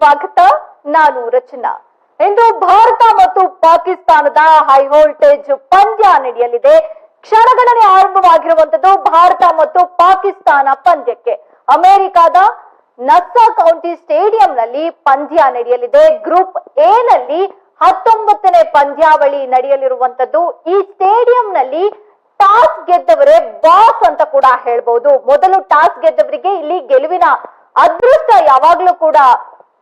ಸ್ವಾಗತ, ನಾನು ರಚನಾ. ಇಂದು ಭಾರತ ಮತ್ತು ಪಾಕಿಸ್ತಾನದ ಹೈ ವೋಲ್ಟೇಜ್ ಪಂದ್ಯ ನಡೆಯಲಿದೆ. ಕ್ಷಣಗಣನೆ ಆರಂಭವಾಗಿರುವಂತದ್ದು ಭಾರತ ಮತ್ತು ಪಾಕಿಸ್ತಾನ ಪಂದ್ಯಕ್ಕೆ. ಅಮೆರಿಕದ ನಸ್ಸಾ ಕೌಂಟಿ ಸ್ಟೇಡಿಯಂನಲ್ಲಿ ಪಂದ್ಯ ನಡೆಯಲಿದೆ. ಗ್ರೂಪ್ ಎ ನಲ್ಲಿ ಹತ್ತೊಂಬತ್ತನೇ ಪಂದ್ಯಾವಳಿ ನಡೆಯಲಿರುವಂತದ್ದು ಈ ಸ್ಟೇಡಿಯಂನಲ್ಲಿ ಟಾಸ್ ಗೆದ್ದವರೇ ಬಾಸ್ ಅಂತ ಕೂಡ ಹೇಳ್ಬಹುದು ಮೊದಲು ಟಾಸ್ ಗೆದ್ದವರಿಗೆ ಇಲ್ಲಿ ಗೆಲುವಿನ ಅದೃಷ್ಟ ಯಾವಾಗ್ಲೂ ಕೂಡ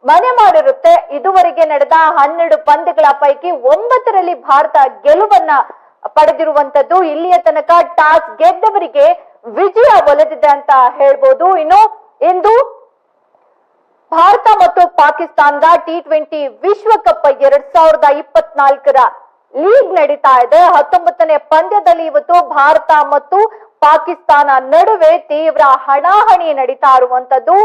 ಮನೆ ಮಾಡಿರುತ್ತೆ. ಇದುವರೆಗೆ ನಡೆದ ಹನ್ನೆರಡು ಪಂದ್ಯಗಳ ಪೈಕಿ ಒಂಬತ್ತರಲ್ಲಿ ಭಾರತ ಗೆಲುವನ್ನ ಪಡೆದಿರುವಂತದ್ದು. ಇಲ್ಲಿಯ ತನಕ ಟಾಸ್ ಗೆದ್ದವರಿಗೆ ವಿಜಯ ಒಲಿದಿದೆ ಅಂತ ಹೇಳ್ಬೋದು. ಇನ್ನು ಇಂದು ಭಾರತ ಮತ್ತು ಪಾಕಿಸ್ತಾನದ ಟಿ ಟ್ವೆಂಟಿ ವಿಶ್ವಕಪ್ ಎರಡ್ ಸಾವಿರದ ಇಪ್ಪತ್ನಾಲ್ಕರ ಲೀಗ್ ನಡೀತಾ ಇದೆ. ಹತ್ತೊಂಬತ್ತನೇ ಪಂದ್ಯದಲ್ಲಿ ಇವತ್ತು ಭಾರತ ಮತ್ತು ಪಾಕಿಸ್ತಾನ ನಡುವೆ ತೀವ್ರ ಹಣಾಹಣಿ ನಡೀತಾ ಇರುವಂತದ್ದು.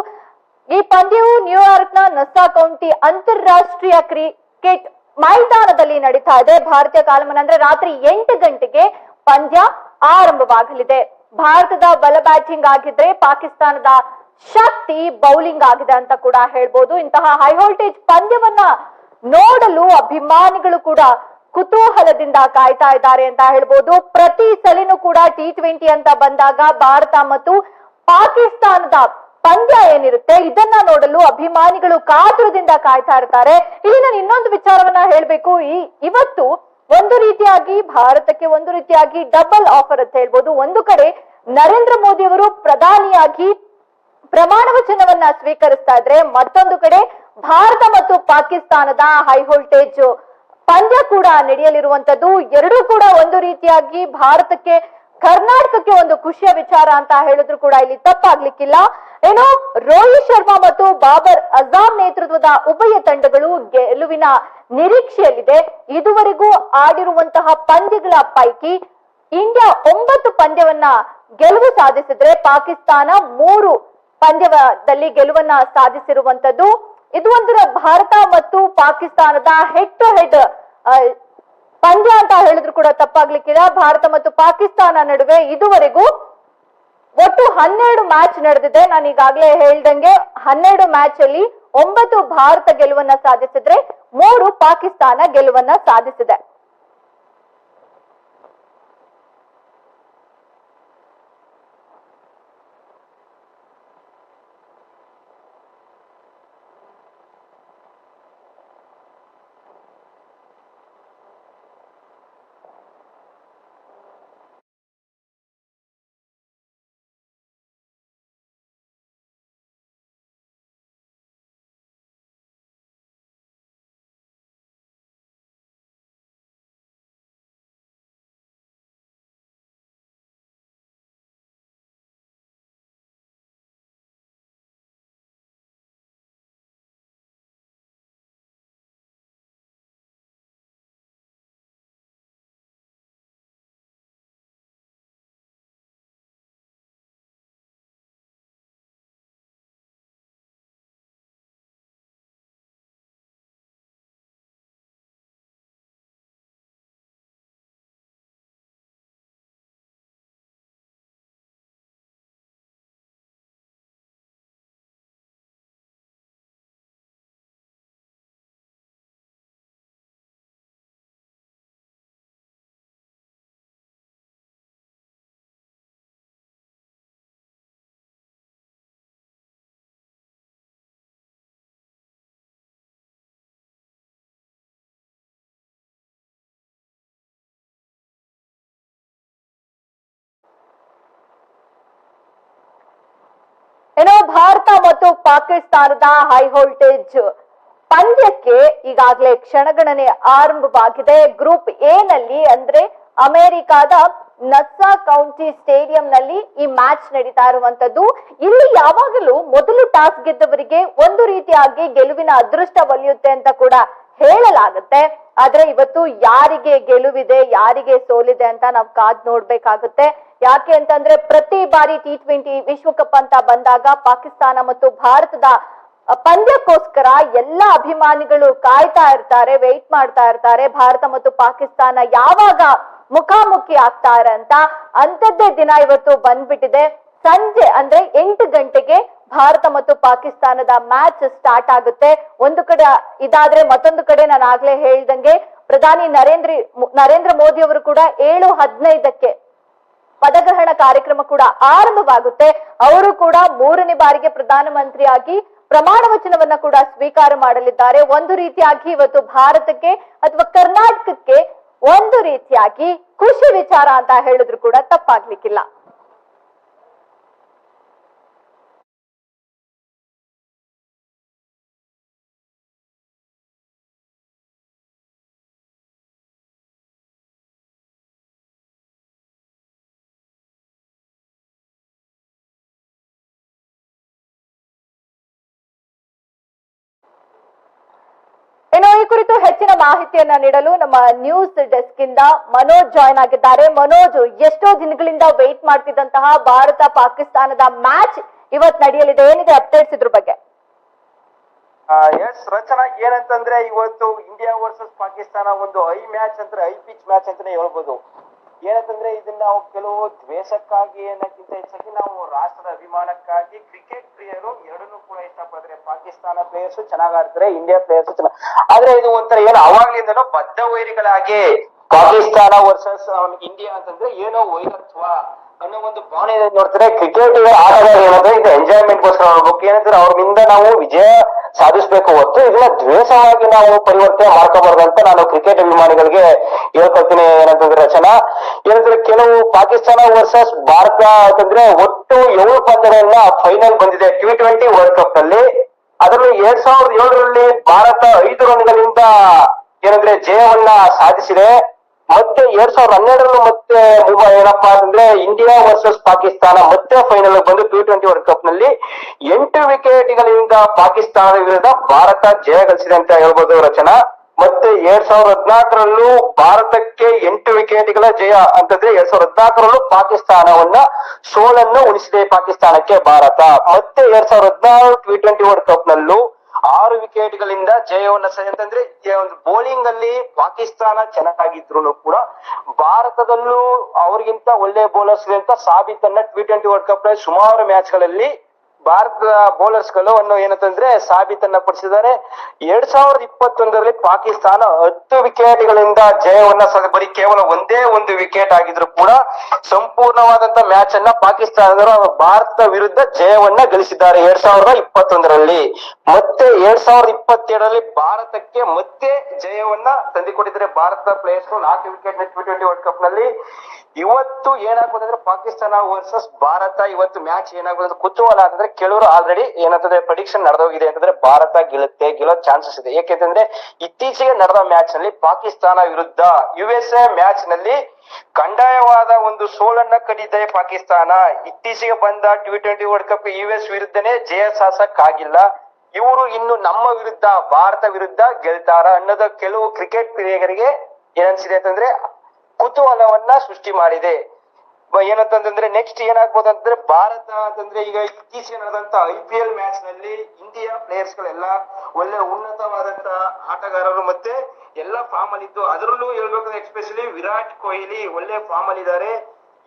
ಈ ಪಂದ್ಯವು ನ್ಯೂಯಾರ್ಕ್ನ ನಸಾ ಕೌಂಟಿ ಅಂತಾರಾಷ್ಟ್ರೀಯ ಕ್ರಿಕೆಟ್ ಮೈದಾನದಲ್ಲಿ ನಡೀತಾ ಇದೆ. ಭಾರತೀಯ ಕಾಲಮಾನ ಅಂದ್ರೆ ರಾತ್ರಿ ಎಂಟು ಗಂಟೆಗೆ ಪಂದ್ಯ ಆರಂಭವಾಗಲಿದೆ. ಭಾರತದ ಬಲ ಬ್ಯಾಟಿಂಗ್ ಆಗಿದ್ರೆ ಪಾಕಿಸ್ತಾನದ ಶಕ್ತಿ ಬೌಲಿಂಗ್ ಆಗಿದೆ ಅಂತ ಕೂಡ ಹೇಳ್ಬೋದು. ಇಂತಹ ಹೈ ವೋಲ್ಟೇಜ್ ಪಂದ್ಯವನ್ನ ನೋಡಲು ಅಭಿಮಾನಿಗಳು ಕೂಡ ಕುತೂಹಲದಿಂದ ಕಾಯ್ತಾ ಇದ್ದಾರೆ ಅಂತ ಹೇಳ್ಬೋದು. ಪ್ರತಿ ಸಲಿನೂ ಕೂಡ ಟಿ ಟ್ವೆಂಟಿ ಅಂತ ಬಂದಾಗ ಭಾರತ ಮತ್ತು ಪಾಕಿಸ್ತಾನದ ಪಂದ್ಯ ಏನಿರುತ್ತೆ? ಇದನ್ನ ನೋಡಲು ಅಭಿಮಾನಿಗಳು ಕಾತುರದಿಂದ ಕಾಯ್ತಾ ಇರ್ತಾರೆ. ಇಲ್ಲಿ ನಾನು ಇನ್ನೊಂದು ವಿಚಾರವನ್ನ ಹೇಳ್ಬೇಕು. ಈ ಇವತ್ತು ಒಂದು ರೀತಿಯಾಗಿ ಭಾರತಕ್ಕೆ ಒಂದು ರೀತಿಯಾಗಿ ಡಬಲ್ ಆಫರ್ ಅಂತ ಹೇಳ್ಬೋದು. ಒಂದು ಕಡೆ ನರೇಂದ್ರ ಮೋದಿ ಅವರು ಪ್ರಧಾನಿಯಾಗಿ ಪ್ರಮಾಣ ವಚನವನ್ನ ಸ್ವೀಕರಿಸ್ತಾ ಇದ್ರೆ, ಮತ್ತೊಂದು ಕಡೆ ಭಾರತ ಮತ್ತು ಪಾಕಿಸ್ತಾನದ ಹೈ ವೋಲ್ಟೇಜ್ ಪಂದ್ಯ ಕೂಡ ನಡೆಯಲಿರುವಂತದ್ದು. ಎರಡೂ ಕೂಡ ಒಂದು ರೀತಿಯಾಗಿ ಭಾರತಕ್ಕೆ ಕರ್ನಾಟಕಕ್ಕೆ ಒಂದು ಖುಷಿಯ ವಿಚಾರ ಅಂತ ಹೇಳಿದ್ರು ಕೂಡ ಇಲ್ಲಿ ತಪ್ಪಾಗ್ಲಿಕ್ಕಿಲ್ಲ. ಏನು, ರೋಹಿತ್ ಶರ್ಮಾ ಮತ್ತು ಬಾಬರ್ ಅಜಾಮ್ ನೇತೃತ್ವದ ಉಭಯ ತಂಡಗಳು ಗೆಲುವಿನ ನಿರೀಕ್ಷೆಯಲ್ಲಿದೆ. ಇದುವರೆಗೂ ಆಡಿರುವಂತಹ ಪಂದ್ಯಗಳ ಪೈಕಿ ಇಂಡಿಯಾ ಒಂಬತ್ತು ಪಂದ್ಯವನ್ನ ಗೆಲುವು ಸಾಧಿಸಿದ್ರೆ ಪಾಕಿಸ್ತಾನ ಮೂರು ಪಂದ್ಯದಲ್ಲಿ ಗೆಲುವನ್ನ ಸಾಧಿಸಿರುವಂತದ್ದು ಇದು ಒಂದು ಭಾರತ ಮತ್ತು ಪಾಕಿಸ್ತಾನದ ಹೆಡ್ ಟು ಹೆಡ್ ಪಂದ್ಯ ಅಂತ ಹೇಳಿದ್ರು ಕೂಡ ತಪ್ಪಾಗ್ಲಿಕ್ಕಿಲ್ಲ. ಭಾರತ ಮತ್ತು ಪಾಕಿಸ್ತಾನ ನಡುವೆ ಇದುವರೆಗೂ ಒಟ್ಟು ಹನ್ನೆರಡು ಮ್ಯಾಚ್ ನಡೆದಿದೆ. ನಾನು ಈಗಾಗಲೇ ಹೇಳ್ದಂಗೆ ಹನ್ನೆರಡು ಮ್ಯಾಚ್ ಅಲ್ಲಿ ಒಂಬತ್ತು ಭಾರತ ಗೆಲುವನ್ನ ಸಾಧಿಸಿದ್ರೆ ಮೂರು ಪಾಕಿಸ್ತಾನ ಗೆಲುವನ್ನ ಸಾಧಿಸಿದೆ. ಭಾರತ ಮತ್ತು ಪಾಕಿಸ್ತಾನದ ಹೈ ವೋಲ್ಟೇಜ್ ಪಂದ್ಯಕ್ಕೆ ಈಗಾಗಲೇ ಕ್ಷಣಗಣನೆ ಆರಂಭವಾಗಿದೆ. ಗ್ರೂಪ್ ಎ ನಲ್ಲಿ ಅಂದ್ರೆ ಅಮೆರಿಕಾದ ನಸ್ಸಾ ಕೌಂಟಿ ಸ್ಟೇಡಿಯಂ ನಲ್ಲಿ ಈ ಮ್ಯಾಚ್ ನಡೀತಾ ಇರುವಂತದ್ದು. ಇಲ್ಲಿ ಯಾವಾಗಲೂ ಮೊದಲು ಟಾಸ್ ಗೆದ್ದವರಿಗೆ ಒಂದು ರೀತಿಯಾಗಿ ಗೆಲುವಿನ ಅದೃಷ್ಟ ಒಲಿಯುತ್ತೆ ಅಂತ ಕೂಡ ಹೇಳಲಾಗುತ್ತೆ. ಆದ್ರೆ ಇವತ್ತು ಯಾರಿಗೆ ಗೆಲುವಿದೆ, ಯಾರಿಗೆ ಸೋಲಿದೆ ಅಂತ ನಾವು ಕಾದ್ ನೋಡ್ಬೇಕಾಗುತ್ತೆ. ಯಾಕೆ ಅಂತಂದ್ರೆ ಪ್ರತಿ ಬಾರಿ ಟಿ ಟ್ವೆಂಟಿ ವಿಶ್ವಕಪ್ ಅಂತ ಬಂದಾಗ ಪಾಕಿಸ್ತಾನ ಮತ್ತು ಭಾರತದ ಪಂದ್ಯಕ್ಕೋಸ್ಕರ ಎಲ್ಲ ಅಭಿಮಾನಿಗಳು ಕಾಯ್ತಾ ಇರ್ತಾರೆ ವೆಯ್ಟ್ ಮಾಡ್ತಾ ಇರ್ತಾರೆ. ಭಾರತ ಮತ್ತು ಪಾಕಿಸ್ತಾನ ಯಾವಾಗ ಮುಖಾಮುಖಿ ಆಗ್ತಾರೆ ಅಂತ ಅಂತದ್ದೇ ದಿನ ಇವತ್ತು ಬಂದ್ಬಿಟ್ಟಿದೆ. ಸಂಜೆ ಅಂದ್ರೆ ಎಂಟು ಗಂಟೆಗೆ ಭಾರತ ಮತ್ತು ಪಾಕಿಸ್ತಾನದ ಮ್ಯಾಚ್ ಸ್ಟಾರ್ಟ್ ಆಗುತ್ತೆ. ಒಂದು ಕಡೆ ಇದಾದ್ರೆ ಮತ್ತೊಂದು ಕಡೆ ನಾನು ಆಗ್ಲೇ ಹೇಳ್ದಂಗೆ ಪ್ರಧಾನಿ ನರೇಂದ್ರ ನರೇಂದ್ರ ಮೋದಿ ಅವರು ಕೂಡ ಏಳು ಹದಿನೈದಕ್ಕೆ ಪದಗ್ರಹಣ ಕಾರ್ಯಕ್ರಮ ಕೂಡ ಆರಂಭವಾಗುತ್ತೆ. ಅವರು ಕೂಡ ಮೂರನೇ ಬಾರಿಗೆ ಪ್ರಧಾನಮಂತ್ರಿಯಾಗಿ ಪ್ರಮಾಣ ವಚನವನ್ನ ಕೂಡ ಸ್ವೀಕಾರ ಮಾಡಲಿದ್ದಾರೆ. ಒಂದು ರೀತಿಯಾಗಿ ಇವತ್ತು ಭಾರತಕ್ಕೆ ಅಥವಾ ಕರ್ನಾಟಕಕ್ಕೆ ಒಂದು ರೀತಿಯಾಗಿ ಖುಷಿ ವಿಚಾರ ಅಂತ ಹೇಳಿದ್ರು ಕೂಡ ತಪ್ಪಾಗ್ಲಿಕ್ಕಿಲ್ಲ. ಮಾಹಿತಿಯನ್ನ ನೀಡಲು ನಮ್ಮ ನ್ಯೂಸ್ ಡೆಸ್ಕ್ ಇಂದ ಮನೋಜ್ ಜಾಯ್ನ್ ಆಗಿದ್ದಾರೆ. ಮನೋಜ್, ಎಷ್ಟೋ ದಿನಗಳಿಂದ ವೆಯ್ಟ್ ಮಾಡ್ತಿದ್ದಂತಹ ಭಾರತ ಪಾಕಿಸ್ತಾನದ ಮ್ಯಾಚ್ ಇವತ್ ನಡೆಯಲಿದೆ. ಏನಿದೆ ಅಪ್ಡೇಟ್ಸ್ ಇದ್ರ ಬಗ್ಗೆ? ಎಸ್ ರಚನಾ, ಏನಂತಂದ್ರೆ ಇವತ್ತು ಇಂಡಿಯಾ ವರ್ಸಸ್ ಪಾಕಿಸ್ತಾನ ಒಂದು ಐ ಮ್ಯಾಚ್ ಅಂದ್ರೆ ಐ ಪಿಚ್ ಮ್ಯಾಚ್ ಅಂತಾನೆ ಹೇಳ್ಬೋದು. ಏನಂತಂದ್ರೆ ಇದನ್ನ ನಾವು ಕೆಲವು ದ್ವೇಷಕ್ಕಾಗಿ ಏನಕ್ಕಿಂತ ಹೆಚ್ಚಾಗಿ ನಾವು ರಾಷ್ಟ್ರದ ಅಭಿಮಾನಕ್ಕಾಗಿ ಕ್ರಿಕೆಟ್ ಪ್ರಿಯರು ಎರಡನ್ನೂ ಕೂಡ ಇಷ್ಟಪಡ್ತಾರೆ. ಪಾಕಿಸ್ತಾನ ಪ್ಲೇಯರ್ಸ್ ಚೆನ್ನಾಗ್ ಆಡ್ತಾರೆ ಇಂಡಿಯಾ ಪ್ಲೇಯರ್ಸ್ ಚೆನ್ನಾಗ್. ಆದ್ರೆ ಇದು ಒಂಥರ ಏನು ಅವಾಗ್ಲಿಂದನೂ ಬದ್ಧ ವೈರಿಗಳಾಗಿ ಪಾಕಿಸ್ತಾನ ವರ್ಸಸ್ ಇಂಡಿಯಾ ಅಂತಂದ್ರೆ ಏನೋ ವೈರತ್ವ. ಅನ್ನೋ ಒಂದು ಭಾವನೆ ನೋಡ್ತಾರೆ? ಕ್ರಿಕೆಟ್ ಆಟಗಾರ ಏನಂದ್ರೆ ಎಂಜಾಯ್ಮೆಂಟ್ ಗೋಸ್ಕರ ನೋಡ್ಬೇಕು. ಏನಂದ್ರೆ ಅವ್ರಿಂದ ನಾವು ವಿಜಯ ಸಾಧಿಸ್ಬೇಕು ಹೊತ್ತು ಇದನ್ನ ದ್ವೇಷವಾಗಿ ನಾವು ಪರಿವರ್ತನೆ ಮಾಡ್ಕೋಬಾರ್ದು ಅಂತ ನಾನು ಕ್ರಿಕೆಟ್ ಅಭಿಮಾನಿಗಳಿಗೆ ಹೇಳ್ಕೊಳ್ತೀನಿ. ಏನಂತಂದ್ರೆ ರಚನಾ, ಏನಂದ್ರೆ ಕೆಲವು ಪಾಕಿಸ್ತಾನ ವರ್ಸಸ್ ಭಾರತ ಅಂತಂದ್ರೆ ಒಟ್ಟು ಏಳು ಪಂದ್ಯಗಳನ್ನ ಫೈನಲ್ ಬಂದಿದೆ. ಟಿ ಟ್ವೆಂಟಿ ವರ್ಲ್ಡ್ ಕಪ್ನಲ್ಲಿ. ಅದರಲ್ಲಿ ಎರಡ್ ಸಾವಿರದ ಏಳರಲ್ಲಿ ಭಾರತ ಐದು ರನ್ಗಳಿಂದ ಏನಂದ್ರೆ ಜಯವನ್ನ ಸಾಧಿಸಿದೆ. ಮತ್ತೆ ಎರಡ್ ಸಾವಿರದ ಹನ್ನೆರಡರಲ್ಲೂ ಮತ್ತೆ ಏನಪ್ಪಾ ಅಂತಂದ್ರೆ ಇಂಡಿಯಾ ವರ್ಸಸ್ ಪಾಕಿಸ್ತಾನ ಮತ್ತೆ ಫೈನಲ್ ಬಂದು ಟಿ ಟ್ವೆಂಟಿ ವರ್ಲ್ಡ್ ಕಪ್ನಲ್ಲಿ ಎಂಟು ವಿಕೆಟ್ಗಳಿಂದ ಪಾಕಿಸ್ತಾನ ವಿರುದ್ಧ ಭಾರತ ಜಯ ಗಳಿಸಿದೆ ಅಂತ ಹೇಳ್ಬೋದು ರಚನಾ. ಮತ್ತೆ ಎರಡ್ ಸಾವಿರದ ಹದಿನಾಲ್ಕರಲ್ಲೂ ಭಾರತಕ್ಕೆ ಎಂಟು ವಿಕೆಟ್ಗಳ ಜಯ ಅಂತಂದ್ರೆ ಎರಡ್ ಸಾವಿರದ ಹದಿನಾಲ್ಕರಲ್ಲೂ ಪಾಕಿಸ್ತಾನವನ್ನ ಸೋಲನ್ನು ಉಳಿಸಿದೆ ಪಾಕಿಸ್ತಾನಕ್ಕೆ ಭಾರತ. ಮತ್ತೆ ಎರಡ್ ಸಾವಿರದ ಹದಿನಾರು ಟಿ ಟ್ವೆಂಟಿ ವರ್ಲ್ಡ್ ಕಪ್ ನಲ್ಲೂ ಆರು ವಿಕೆಟ್ ಗಳಿಂದ ಜಯವನ್ನು ಅಂತಂದ್ರೆ ಒಂದು ಬೌಲಿಂಗ್ ಅಲ್ಲಿ ಪಾಕಿಸ್ತಾನ ಚೆನ್ನಾಗಿದ್ರು ಕೂಡ ಭಾರತದಲ್ಲೂ ಅವ್ರಿಗಿಂತ ಒಳ್ಳೆ ಬೌಲರ್ಸ್ ಅಂತ ಸಾಬೀತನ್ನ ಟಿ ಟ್ವೆಂಟಿ ವರ್ಲ್ಡ್ ಕಪ್ನಲ್ಲಿ ಸುಮಾರು ಮ್ಯಾಚ್ಗಳಲ್ಲಿ ಭಾರತದ ಬೌಲರ್ಸ್ಗಳು ಅನ್ನು ಏನಂತಂದ್ರೆ ಸಾಬೀತನ್ನ ಪಡಿಸಿದ್ದಾರೆ. ಎರಡ್ ಸಾವಿರದ ಇಪ್ಪತ್ತೊಂದರಲ್ಲಿ ಪಾಕಿಸ್ತಾನ ಹತ್ತು ವಿಕೆಟ್ಗಳಿಂದ ಜಯವನ್ನ ಬರೀ ಕೇವಲ ಒಂದೇ ಒಂದು ವಿಕೆಟ್ ಆಗಿದ್ರು ಕೂಡ ಸಂಪೂರ್ಣವಾದಂತ ಮ್ಯಾಚ್ ಅನ್ನ ಪಾಕಿಸ್ತಾನದವರು ಭಾರತದ ವಿರುದ್ಧ ಜಯವನ್ನ ಗಳಿಸಿದ್ದಾರೆ ಎರಡ್ ಸಾವಿರದ ಇಪ್ಪತ್ತೊಂದರಲ್ಲಿ. ಮತ್ತೆ ಎರಡ್ ಸಾವಿರದ ಇಪ್ಪತ್ತೆರಡರಲ್ಲಿ ಭಾರತಕ್ಕೆ ಮತ್ತೆ ಜಯವನ್ನ ತಂದಿಕೊಟ್ಟಿದ್ದಾರೆ ಭಾರತದ ಪ್ಲೇಯರ್ಸ್ ನಾಲ್ಕು ವಿಕೆಟ್ ಟಿ ಟ್ವೆಂಟಿ ವರ್ಲ್ಡ್ ಕಪ್ನಲ್ಲಿ. ಇವತ್ತು ಏನಾಗ್ಬೋದಂದ್ರೆ ಪಾಕಿಸ್ತಾನ ವರ್ಸಸ್ ಭಾರತ, ಇವತ್ತು ಮ್ಯಾಚ್ ಏನಾಗ್ಬೋದು ಕುತೂಹಲ ಅಂತಂದ್ರೆ ಕೆಲವರು ಆಲ್ರೆಡಿ ಏನಂತಂದ್ರೆ ಪ್ರಡಿಕ್ಷನ್ ನಡೆದೋಗಿದೆ ಅಂತಂದ್ರೆ ಭಾರತ ಗೆಲ್ಲುತ್ತೆ, ಗೆಲ್ಲೋ ಚಾನ್ಸಸ್ ಇದೆ. ಯಾಕೆಂತಂದ್ರೆ ಇತ್ತೀಚೆಗೆ ನಡೆದ ಮ್ಯಾಚ್ನಲ್ಲಿ ಪಾಕಿಸ್ತಾನ ವಿರುದ್ಧ ಯು ಎಸ್ ಎ ಮ್ಯಾಚ್ನಲ್ಲಿ ಕಂಡಾಯವಾದ ಒಂದು ಸೋಲನ್ನ ಕಡಿದೆ ಪಾಕಿಸ್ತಾನ. ಇತ್ತೀಚೆಗೆ ಬಂದ T twenty world cup U S ವಿರುದ್ಧನೇ ಜಯ ಸಾಸಕ್ಕಾಗಿಲ್ಲ ಇವರು ಇನ್ನು ನಮ್ಮ ವಿರುದ್ಧ, ಭಾರತ ವಿರುದ್ಧ ಗೆಲ್ತಾರ ಅನ್ನೋದ ಕೆಲವು ಕ್ರಿಕೆಟ್ ಪ್ರಿಯರಿಗೆ ಏನನ್ಸಿದೆ ಅಂತಂದ್ರೆ ಕುತೂಹಲವನ್ನ ಸೃಷ್ಟಿ ಮಾಡಿದೆ. ಏನಂತಂದ್ರೆ ನೆಕ್ಸ್ಟ್ ಏನಾಗ್ಬೋದು ಅಂತಂದ್ರೆ ಭಾರತ ಅಂತಂದ್ರೆ ಈಗ ಇತ್ತೀಚೆಗೆ ನಡೆದಂತ ಐ ಪಿ ಎಲ್ ಮ್ಯಾಚ್ನಲ್ಲಿ ಇಂಡಿಯಾ ಪ್ಲೇಯರ್ಸ್ ಗಳೆಲ್ಲ ಒಳ್ಳೆ ಉನ್ನತವಾದಂತ ಆಟಗಾರರು ಮತ್ತೆ ಎಲ್ಲ ಫಾರ್ಮ್ ಅಲ್ಲಿ ಇದ್ದು ಅದರಲ್ಲೂ ಹೇಳ್ಬೇಕಂದ್ರೆ ಎಸ್ಪೆಷಲಿ ವಿರಾಟ್ ಕೊಹ್ಲಿ ಒಳ್ಳೆ ಫಾರ್ಮ್ ಅಲ್ಲಿ ಇದ್ದಾರೆ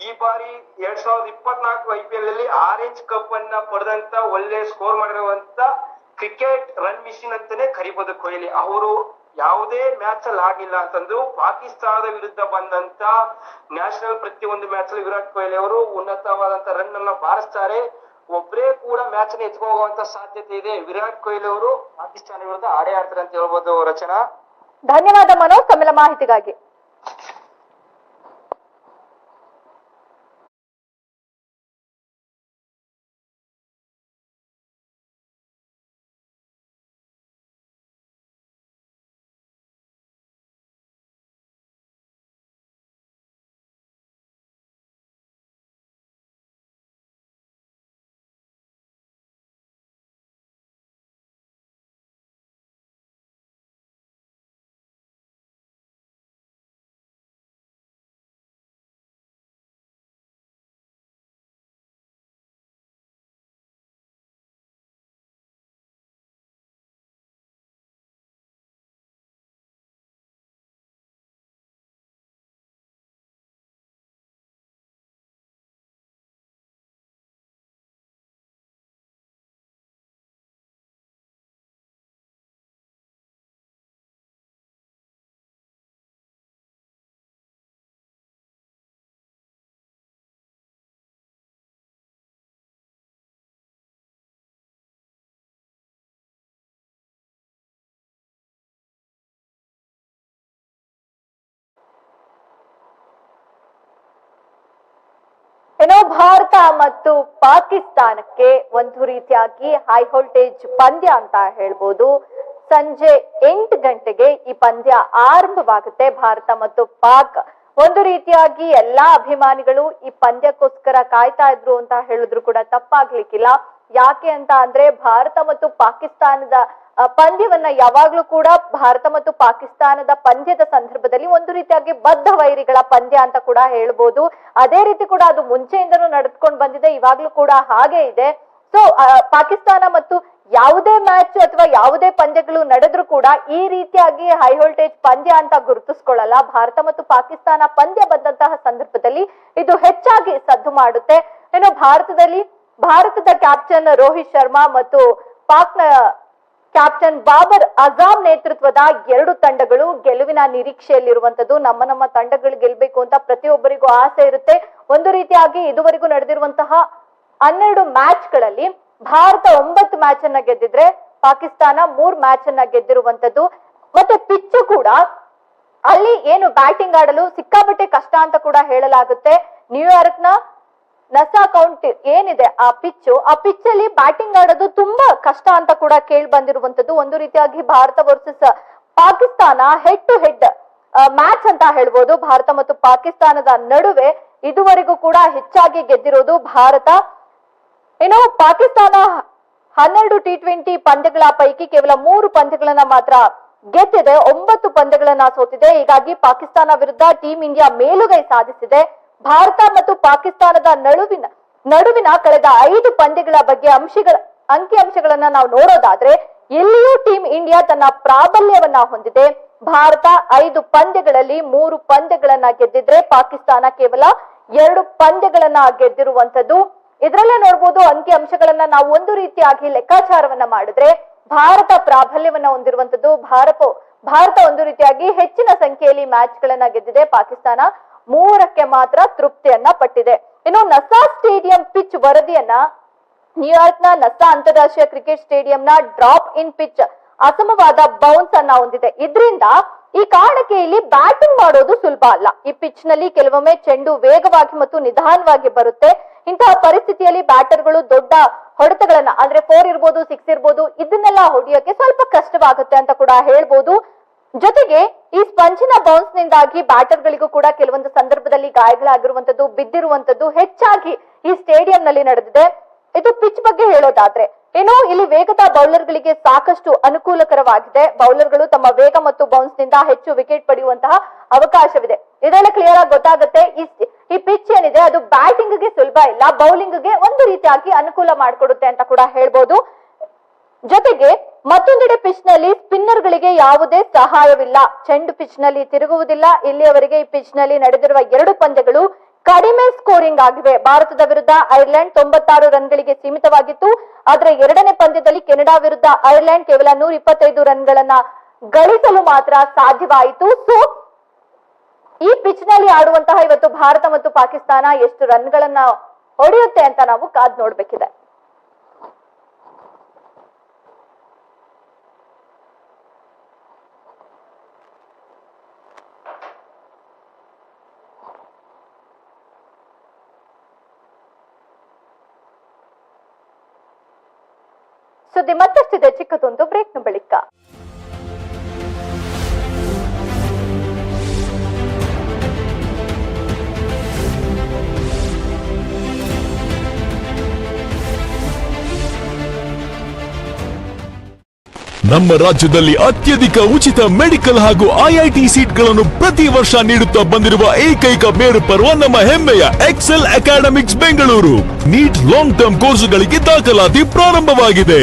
ಈ ಬಾರಿ ಎರಡ್ ಸಾವಿರದ ಇಪ್ಪತ್ನಾಲ್ಕು ಐ ಪಿ ಎಲ್ ಅಲ್ಲಿ ಆರೆಂಜ್ ಕಪ್ ಅನ್ನ ಪಡೆದಂತ ಒಳ್ಳೆ ಸ್ಕೋರ್ ಮಾಡಿರುವಂತ ಕ್ರಿಕೆಟ್ ರನ್ ಮಿಷಿನ್ ಅಂತಾನೆ ಕರಿಬಹುದು ಕೊಹ್ಲಿ. ಅವರು ಯಾವುದೇ ಮ್ಯಾಚ್ ಅಲ್ಲಿ ಆಗಿಲ್ಲ ಅಂತಂದ್ರು ಪಾಕಿಸ್ತಾನದ ವಿರುದ್ಧ ಬಂದಂತ ನ್ಯಾಷನಲ್ ಪ್ರತಿಯೊಂದು ಮ್ಯಾಚ್ ಅಲ್ಲಿ ವಿರಾಟ್ ಕೊಹ್ಲಿ ಅವರು ಉನ್ನತವಾದಂತ ರನ್ ಅನ್ನ ಬಾರಿಸ್ತಾರೆ. ಒಬ್ಬರೇ ಕೂಡ ಮ್ಯಾಚ್ ಅನ್ನ ಎತ್ಕೋಗುವಂತ ಸಾಧ್ಯತೆ ಇದೆ. ವಿರಾಟ್ ಕೊಹ್ಲಿ ಅವರು ಪಾಕಿಸ್ತಾನ ವಿರುದ್ಧ ಆಡೇ ಆಡ್ತಾರೆ ಅಂತ ಹೇಳ್ಬೋದು ರಚನಾ. ಧನ್ಯವಾದ ಮನೋಜ್ ತಮ್ಮೆಲ್ಲ ಮಾಹಿತಿಗಾಗಿ. ಮತ್ತು ಪಾಕಿಸ್ತಾನಕ್ಕೆ ಒಂದು ರೀತಿಯಾಗಿ ಹೈ ವೋಲ್ಟೇಜ್ ಪಂದ್ಯ ಅಂತ ಹೇಳ್ಬೋದು. ಸಂಜೆ ಎಂಟು ಗಂಟೆಗೆ ಈ ಪಂದ್ಯ ಆರಂಭವಾಗುತ್ತೆ. ಭಾರತ ಮತ್ತು ಪಾಕ್ ಒಂದು ರೀತಿಯಾಗಿ ಎಲ್ಲಾ ಅಭಿಮಾನಿಗಳು ಈ ಪಂದ್ಯಕ್ಕೋಸ್ಕರ ಕಾಯ್ತಾ ಇದ್ರು ಅಂತ ಹೇಳಿದ್ರು ಕೂಡ ತಪ್ಪಾಗ್ಲಿಕ್ಕಿಲ್ಲ. ಯಾಕೆ ಅಂತ ಅಂದ್ರೆ ಭಾರತ ಮತ್ತು ಪಾಕಿಸ್ತಾನದ ಪಂದ್ಯವನ್ನ ಯಾವಾಗ್ಲೂ ಕೂಡ ಭಾರತ ಮತ್ತು ಪಾಕಿಸ್ತಾನದ ಪಂದ್ಯದ ಸಂದರ್ಭದಲ್ಲಿ ಒಂದು ರೀತಿಯಾಗಿ ಬದ್ಧ ವೈರಿಗಳ ಪಂದ್ಯ ಅಂತ ಕೂಡ ಹೇಳ್ಬೋದು. ಅದೇ ರೀತಿ ಕೂಡ ಅದು ಮುಂಚೆಯಿಂದನೂ ನಡೆದುಕೊಂಡು ಬಂದಿದೆ, ಇವಾಗ್ಲೂ ಕೂಡ ಹಾಗೆ ಇದೆ. ಸೊ ಪಾಕಿಸ್ತಾನ ಮತ್ತು ಯಾವುದೇ ಮ್ಯಾಚ್ ಅಥವಾ ಯಾವುದೇ ಪಂದ್ಯಗಳು ನಡೆದ್ರು ಕೂಡ ಈ ರೀತಿಯಾಗಿ ಹೈ ವೋಲ್ಟೇಜ್ ಪಂದ್ಯ ಅಂತ ಗುರುತಿಸ್ಕೊಳ್ಳಲ್ಲ. ಭಾರತ ಮತ್ತು ಪಾಕಿಸ್ತಾನ ಪಂದ್ಯ ಬಂದಂತಹ ಸಂದರ್ಭದಲ್ಲಿ ಇದು ಹೆಚ್ಚಾಗಿ ಸದ್ದು ಮಾಡುತ್ತೆ. ಏನೋ ಭಾರತದಲ್ಲಿ, ಭಾರತದ ಕ್ಯಾಪ್ಟನ್ ರೋಹಿತ್ ಶರ್ಮಾ ಮತ್ತು ಪಾಕ್ನ ಕ್ಯಾಪ್ಟನ್ ಬಾಬರ್ ಅಜಾಮ್ ನೇತೃತ್ವದ ಎರಡು ತಂಡಗಳು ಗೆಲುವಿನ ನಿರೀಕ್ಷೆಯಲ್ಲಿರುವಂತದ್ದು, ನಮ್ಮ ನಮ್ಮ ತಂಡಗಳು ಗೆಲ್ಬೇಕು ಅಂತ ಪ್ರತಿಯೊಬ್ಬರಿಗೂ ಆಸೆ ಇರುತ್ತೆ. ಒಂದು ರೀತಿಯಾಗಿ ಇದುವರೆಗೂ ನಡೆದಿರುವಂತಹ ಹನ್ನೆರಡು ಮ್ಯಾಚ್ಗಳಲ್ಲಿ ಭಾರತ ಒಂಬತ್ತು ಮ್ಯಾಚ್ ಅನ್ನ ಗೆದ್ದಿದ್ರೆ, ಪಾಕಿಸ್ತಾನ ಮೂರ್ ಮ್ಯಾಚ್ ಅನ್ನ ಗೆದ್ದಿರುವಂತದ್ದು. ಮತ್ತೆ ಪಿಚ್ಚು ಕೂಡ ಅಲ್ಲಿ ಏನು ಬ್ಯಾಟಿಂಗ್ ಆಡಲು ಸಿಕ್ಕಾಪಟ್ಟೆ ಕಷ್ಟ ಅಂತ ಕೂಡ ಹೇಳಲಾಗುತ್ತೆ. ನ್ಯೂಯಾರ್ಕ್ನ ನಸಾ ಕೌಂಟ್ ಏನಿದೆ? ಆ ಪಿಚ್ಚು ಆ ಪಿಚ್ ಅಲ್ಲಿ ಬ್ಯಾಟಿಂಗ್ ಆಡೋದು ತುಂಬಾ ಕಷ್ಟ ಅಂತ ಕೂಡ ಕೇಳಿ ಬಂದಿರುವಂತದ್ದು ಒಂದು ರೀತಿಯಾಗಿ Bharat versus Pakistan head to head match ಅಂತ ಹೇಳ್ಬೋದು. ಭಾರತ ಮತ್ತು ಪಾಕಿಸ್ತಾನದ ನಡುವೆ ಇದುವರೆಗೂ ಕೂಡ ಹೆಚ್ಚಾಗಿ ಗೆದ್ದಿರೋದು ಭಾರತ. ಇನ್ನು ಪಾಕಿಸ್ತಾನ ಹನ್ನೆರಡು ಟಿ ಟ್ವೆಂಟಿ ಪಂದ್ಯಗಳ ಪೈಕಿ ಕೇವಲ ಮೂರು ಪಂದ್ಯಗಳನ್ನ ಮಾತ್ರ ಗೆದ್ದಿದೆ. ಒಂಬತ್ತು ಪಂದ್ಯಗಳನ್ನ ಸೋತಿದೆ. ಹೀಗಾಗಿ ಪಾಕಿಸ್ತಾನ ವಿರುದ್ಧ ಟೀಂ ಇಂಡಿಯಾ ಮೇಲುಗೈ ಸಾಧಿಸಿದೆ. ಭಾರತ ಮತ್ತು ಪಾಕಿಸ್ತಾನದ ನಡುವಿನ ನಡುವಿನ ಕಳೆದ ಐದು ಪಂದ್ಯಗಳ ಬಗ್ಗೆ ಅಂಶಗಳ, ಅಂಕಿ ಅಂಶಗಳನ್ನ ನಾವು ನೋಡೋದಾದ್ರೆ ಇಲ್ಲಿಯೂ ಟೀಂ ಇಂಡಿಯಾ ತನ್ನ ಪ್ರಾಬಲ್ಯವನ್ನ ಹೊಂದಿದೆ. ಭಾರತ ಐದು ಪಂದ್ಯಗಳಲ್ಲಿ ಮೂರು ಪಂದ್ಯಗಳನ್ನ ಗೆದ್ದಿದ್ರೆ ಪಾಕಿಸ್ತಾನ ಕೇವಲ ಎರಡು ಪಂದ್ಯಗಳನ್ನ ಗೆದ್ದಿರುವಂತದ್ದು ಇದರಲ್ಲೇ ನೋಡ್ಬೋದು ಅಂಕಿ ಅಂಶಗಳನ್ನ ನಾವು ಒಂದು ರೀತಿಯಾಗಿ ಲೆಕ್ಕಾಚಾರವನ್ನ ಮಾಡಿದ್ರೆ, ಭಾರತ ಪ್ರಾಬಲ್ಯವನ್ನ ಹೊಂದಿರುವಂಥದ್ದು. ಭಾರತ ಭಾರತ ಒಂದು ರೀತಿಯಾಗಿ ಹೆಚ್ಚಿನ ಸಂಖ್ಯೆಯಲ್ಲಿ ಮ್ಯಾಚ್ ಗಳನ್ನ ಗೆದ್ದಿದೆ ಪಾಕಿಸ್ತಾನ. ಮೂರಕ್ಕೆ ಮಾತ್ರ ತೃಪ್ತಿಯನ್ನ ಪಟ್ಟಿದೆ. ಇನ್ನು ನಸಾ ಸ್ಟೇಡಿಯಂ ಪಿಚ್ ವರದಿಯನ್ನ ನ್ಯೂಯಾರ್ಕ್ನ ನಸಾ ಅಂತಾರಾಷ್ಟ್ರೀಯ ಕ್ರಿಕೆಟ್ ಸ್ಟೇಡಿಯಂನ ಡ್ರಾಪ್ ಇನ್ ಪಿಚ್ ಅಸಮವಾದ ಬೌನ್ಸ್ ಅನ್ನ ಹೊಂದಿದೆ. ಇದರಿಂದ ಈ ಕಾರಣಕ್ಕೆ ಇಲ್ಲಿ ಬ್ಯಾಟಿಂಗ್ ಮಾಡೋದು ಸುಲಭ ಅಲ್ಲ. ಈ ಪಿಚ್ನಲ್ಲಿ ಕೆಲವೊಮ್ಮೆ ಚೆಂಡು ವೇಗವಾಗಿ ಮತ್ತು ನಿಧಾನವಾಗಿ ಬರುತ್ತೆ. ಇಂತಹ ಪರಿಸ್ಥಿತಿಯಲ್ಲಿ ಬ್ಯಾಟರ್ಗಳು ದೊಡ್ಡ ಹೊಡೆತಗಳನ್ನ, ಅಂದ್ರೆ ಫೋರ್ ಇರ್ಬೋದು ಸಿಕ್ಸ್ ಇರ್ಬೋದು, ಇದನ್ನೆಲ್ಲ ಹೊಡೆಯೋಕೆ ಸ್ವಲ್ಪ ಕಷ್ಟವಾಗುತ್ತೆ ಅಂತ ಕೂಡ ಹೇಳ್ಬೋದು. ಜೊತೆಗೆ ಈ ಸ್ಪಂಜಿನ ಬೌನ್ಸ್ ನಿಂದಾಗಿ ಬ್ಯಾಟರ್ ಗಳಿಗೂ ಕೂಡ ಕೆಲವೊಂದು ಸಂದರ್ಭದಲ್ಲಿ ಗಾಯಗಳಾಗಿರುವಂತದ್ದು ಬಿದ್ದಿರುವಂತದ್ದು ಹೆಚ್ಚಾಗಿ ಈ ಸ್ಟೇಡಿಯಂ ನಲ್ಲಿ ನಡೆದಿದೆ. ಇದು ಪಿಚ್ ಬಗ್ಗೆ ಹೇಳೋದಾದ್ರೆ, ಏನು ಇಲ್ಲಿ ವೇಗದ ಬೌಲರ್ ಗಳಿಗೆ ಸಾಕಷ್ಟು ಅನುಕೂಲಕರವಾಗಿದೆ. ಬೌಲರ್ಗಳು ತಮ್ಮ ವೇಗ ಮತ್ತು ಬೌನ್ಸ್ನಿಂದ ಹೆಚ್ಚು ವಿಕೆಟ್ ಪಡೆಯುವಂತಹ ಅವಕಾಶವಿದೆ. ಇದೆಲ್ಲ ಕ್ಲಿಯರ್ ಆಗಿ ಗೊತ್ತಾಗುತ್ತೆ. ಈ ಈ ಪಿಚ್ ಏನಿದೆ, ಅದು ಬ್ಯಾಟಿಂಗ್ಗೆ ಸುಲಭ ಇಲ್ಲ ಬೌಲಿಂಗ್ಗೆ ಒಂದು ರೀತಿಯಾಗಿ ಅನುಕೂಲ ಮಾಡಿಕೊಡುತ್ತೆ ಅಂತ ಕೂಡ ಹೇಳ್ಬೋದು. ಜೊತೆಗೆ ಮತ್ತೊಂದೆಡೆ ಪಿಚ್ನಲ್ಲಿ ಸ್ಪಿನ್ನರ್ ಗಳಿಗೆ ಯಾವುದೇ ಸಹಾಯವಿಲ್ಲ. ಚೆಂಡು ಪಿಚ್ನಲ್ಲಿ ತಿರುಗುವುದಿಲ್ಲ. ಇಲ್ಲಿಯವರೆಗೆ ಈ ಪಿಚ್ನಲ್ಲಿ ನಡೆದಿರುವ ಎರಡು ಪಂದ್ಯಗಳು ಕಡಿಮೆ ಸ್ಕೋರಿಂಗ್ ಆಗಿವೆ. ಭಾರತದ ವಿರುದ್ಧ ಐರ್ಲೆಂಡ್ ತೊಂಬತ್ತಾರು ರನ್ಗಳಿಗೆ ಸೀಮಿತವಾಗಿತ್ತು. ಆದರೆ ಎರಡನೇ ಪಂದ್ಯದಲ್ಲಿ ಕೆನಡಾ ವಿರುದ್ಧ ಐರ್ಲೆಂಡ್ ಕೇವಲ ನೂರ ಇಪ್ಪತ್ತೈದು ರನ್ಗಳನ್ನ ಗಳಿಸಲು ಮಾತ್ರ ಸಾಧ್ಯವಾಯಿತು. ಸೊ ಈ ಪಿಚ್ನಲ್ಲಿ ಆಡುವಂತಹ ಇವತ್ತು ಭಾರತ ಮತ್ತು ಪಾಕಿಸ್ತಾನ ಎಷ್ಟು ರನ್ಗಳನ್ನ ಹೊಡೆಯುತ್ತೆ ಅಂತ ನಾವು ಕಾದ್ ನೋಡ್ಬೇಕಿದೆ. ಸುದ್ದಿ ಮತ್ತಷ್ಟಿದೆ ಚಿಕ್ಕದೊಂದು ಬ್ರೇಕ್ನ ಬಳಿಕ. ನಮ್ಮ ರಾಜ್ಯದಲ್ಲಿ ಅತ್ಯಧಿಕ ಉಚಿತ ಮೆಡಿಕಲ್ ಹಾಗೂ ಐಐಟಿ ಸೀಟ್ಗಳನ್ನು ಪ್ರತಿ ವರ್ಷ ನೀಡುತ್ತಾ ಬಂದಿರುವ ಏಕೈಕ ಮೇರು ಪರ್ವ ನಮ್ಮ ಹೆಮ್ಮೆಯ Excel academics Bengaluru. NEET long term ಕೋರ್ಸುಗಳಿಗೆ ದಾಖಲಾತಿ ಪ್ರಾರಂಭವಾಗಿದೆ.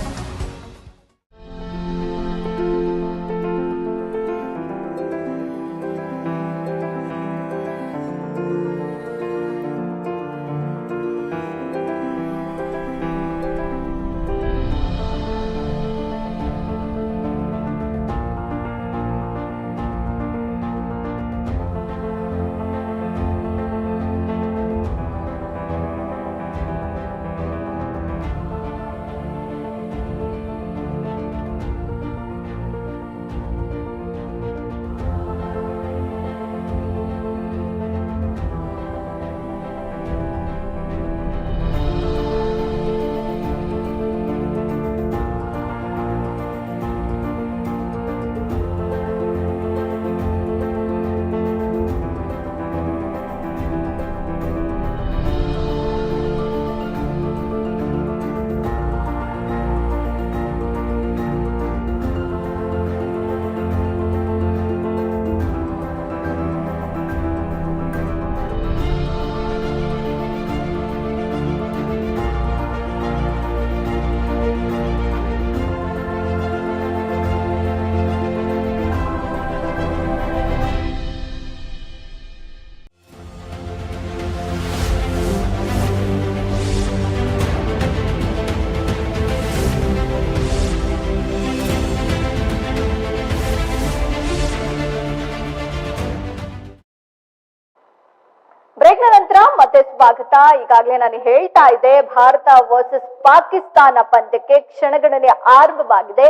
ಸ್ವಾಗತ ಈಗಾಗಲೇ ನಾನು ಹೇಳ್ತಾ ಇದ್ದೆ, ಭಾರತ ವರ್ಸಸ್ ಪಾಕಿಸ್ತಾನ ಪಂದ್ಯಕ್ಕೆ ಕ್ಷಣಗಣನೆ ಆರಂಭವಾಗಿದೆ.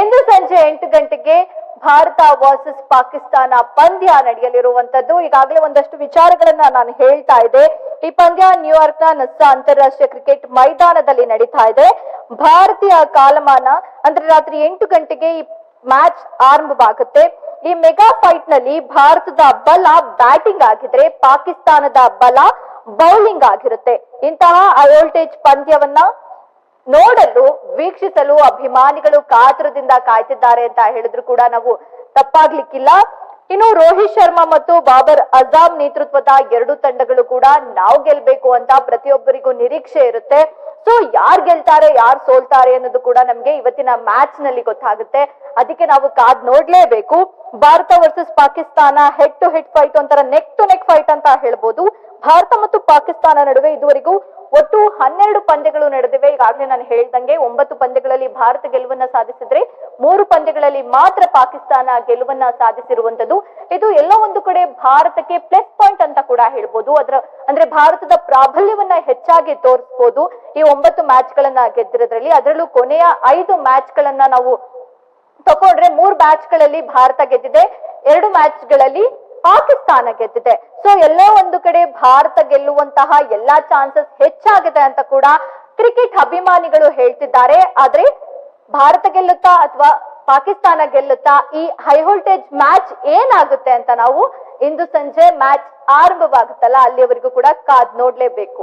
ಇಂದು ಸಂಜೆ ಎಂಟು ಗಂಟೆಗೆ ಭಾರತ ವರ್ಸಸ್ ಪಾಕಿಸ್ತಾನ ಪಂದ್ಯ ನಡೆಯಲಿರುವಂತದ್ದು ಈಗಾಗಲೇ ಒಂದಷ್ಟು ವಿಚಾರಗಳನ್ನ ನಾನು ಹೇಳ್ತಾ ಇದ್ದೆ. ಈ ಪಂದ್ಯ ನ್ಯೂಯಾರ್ಕ್ನ ನಸ್ಸಾ ಅಂತಾರಾಷ್ಟ್ರೀಯ ಕ್ರಿಕೆಟ್ ಮೈದಾನದಲ್ಲಿ ನಡೀತಾ ಇದೆ. ಭಾರತೀಯ ಕಾಲಮಾನ ಅಂದ್ರೆ ರಾತ್ರಿ ಎಂಟು ಗಂಟೆಗೆ ಈ ಮ್ಯಾಚ್ ಆರಂಭವಾಗುತ್ತೆ. ಈ ಮೆಗಾ ಫೈಟ್ನಲ್ಲಿ ಭಾರತದ ಬಲ ಬ್ಯಾಟಿಂಗ್ ಆಗಿದ್ರೆ ಪಾಕಿಸ್ತಾನದ ಬಲ ಬೌಲಿಂಗ್ ಆಗಿರುತ್ತೆ. ಇಂತಹ ವೋಲ್ಟೇಜ್ ಪಂದ್ಯವನ್ನ ನೋಡಲು, ವೀಕ್ಷಿಸಲು ಅಭಿಮಾನಿಗಳು ಕಾತುರದಿಂದ ಕಾಯ್ತಿದ್ದಾರೆ ಅಂತ ಹೇಳಿದ್ರು ಕೂಡ ನಾವು ತಪ್ಪಾಗ್ಲಿಕ್ಕಿಲ್ಲ. ಇನ್ನು ರೋಹಿತ್ ಶರ್ಮಾ ಮತ್ತು ಬಾಬರ್ ಅಜಾಮ್ ನೇತೃತ್ವದ ಎರಡು ತಂಡಗಳು ಕೂಡ ನಾವು ಗೆಲ್ಬೇಕು ಅಂತ ಪ್ರತಿಯೊಬ್ಬರಿಗೂ ನಿರೀಕ್ಷೆ ಇರುತ್ತೆ. ಸೊ ಯಾರ್ ಗೆಲ್ತಾರೆ, ಯಾರ್ ಸೋಲ್ತಾರೆ ಅನ್ನೋದು ಕೂಡ ನಮ್ಗೆ ಇವತ್ತಿನ ಮ್ಯಾಚ್ನಲ್ಲಿ ಗೊತ್ತಾಗುತ್ತೆ. ಅದಕ್ಕೆ ನಾವು ಕಾದ್ ನೋಡ್ಲೇಬೇಕು. Bharat versus Pakistan head to head fight ಒಂಥರ ನೆಕ್ ಟು ನೆಕ್ ಫೈಟ್ ಅಂತ ಹೇಳ್ಬೋದು. ಭಾರತ ಮತ್ತು ಪಾಕಿಸ್ತಾನ ನಡುವೆ ಇದುವರೆಗೂ ಒಟ್ಟು ಹನ್ನೆರಡು ಪಂದ್ಯಗಳು ನಡೆದಿವೆ. ಈಗಾಗಲೇ ನಾನು ಹೇಳ್ದಂಗೆ ಒಂಬತ್ತು ಪಂದ್ಯಗಳಲ್ಲಿ ಭಾರತ ಗೆಲುವನ್ನ ಸಾಧಿಸಿದ್ರೆ ಮೂರು ಪಂದ್ಯಗಳಲ್ಲಿ ಮಾತ್ರ ಪಾಕಿಸ್ತಾನ ಗೆಲುವನ್ನ ಸಾಧಿಸಿರುವಂತದ್ದು ಇದು ಎಲ್ಲ ಒಂದು ಕಡೆ ಭಾರತಕ್ಕೆ ಪ್ಲಸ್ ಪಾಯಿಂಟ್ ಅಂತ ಕೂಡ ಹೇಳ್ಬೋದು. ಅದರ ಅಂದ್ರೆ ಭಾರತದ ಪ್ರಾಬಲ್ಯವನ್ನ ಹೆಚ್ಚಾಗಿ ತೋರಿಸಬಹುದು ಈ ಒಂಬತ್ತು ಮ್ಯಾಚ್ಗಳನ್ನ ಗೆದ್ದಿರೋದ್ರಲ್ಲಿ ಅದರಲ್ಲೂ ಕೊನೆಯ ಐದು ಮ್ಯಾಚ್ಗಳನ್ನ ನಾವು ತಕೊಂಡ್ರೆ ಮೂರ್ ಮ್ಯಾಚ್ಗಳಲ್ಲಿ ಭಾರತ ಗೆದ್ದಿದೆ, ಎರಡು ಮ್ಯಾಚ್ಗಳಲ್ಲಿ ಪಾಕಿಸ್ತಾನ ಗೆದ್ದಿದೆ. ಸೊ ಎಲ್ಲೋ ಒಂದು ಕಡೆ ಭಾರತ ಗೆಲ್ಲುವಂತಹ ಎಲ್ಲಾ ಚಾನ್ಸಸ್ ಹೆಚ್ಚಾಗಿದೆ ಅಂತ ಕೂಡ ಕ್ರಿಕೆಟ್ ಅಭಿಮಾನಿಗಳು ಹೇಳ್ತಿದ್ದಾರೆ. ಆದ್ರೆ ಭಾರತ ಗೆಲ್ಲುತ್ತಾ ಅಥವಾ ಪಾಕಿಸ್ತಾನ ಗೆಲ್ಲುತ್ತಾ ಈ ಹೈ ವೋಲ್ಟೇಜ್ ಮ್ಯಾಚ್ ಏನಾಗುತ್ತೆ ಅಂತ ನಾವು ಇಂದು ಸಂಜೆ ಮ್ಯಾಚ್ ಆರಂಭವಾಗುತ್ತಲ್ಲ ಅಲ್ಲಿವರೆಗೂ ಕೂಡ ಕಾದ್ ನೋಡ್ಲೇಬೇಕು.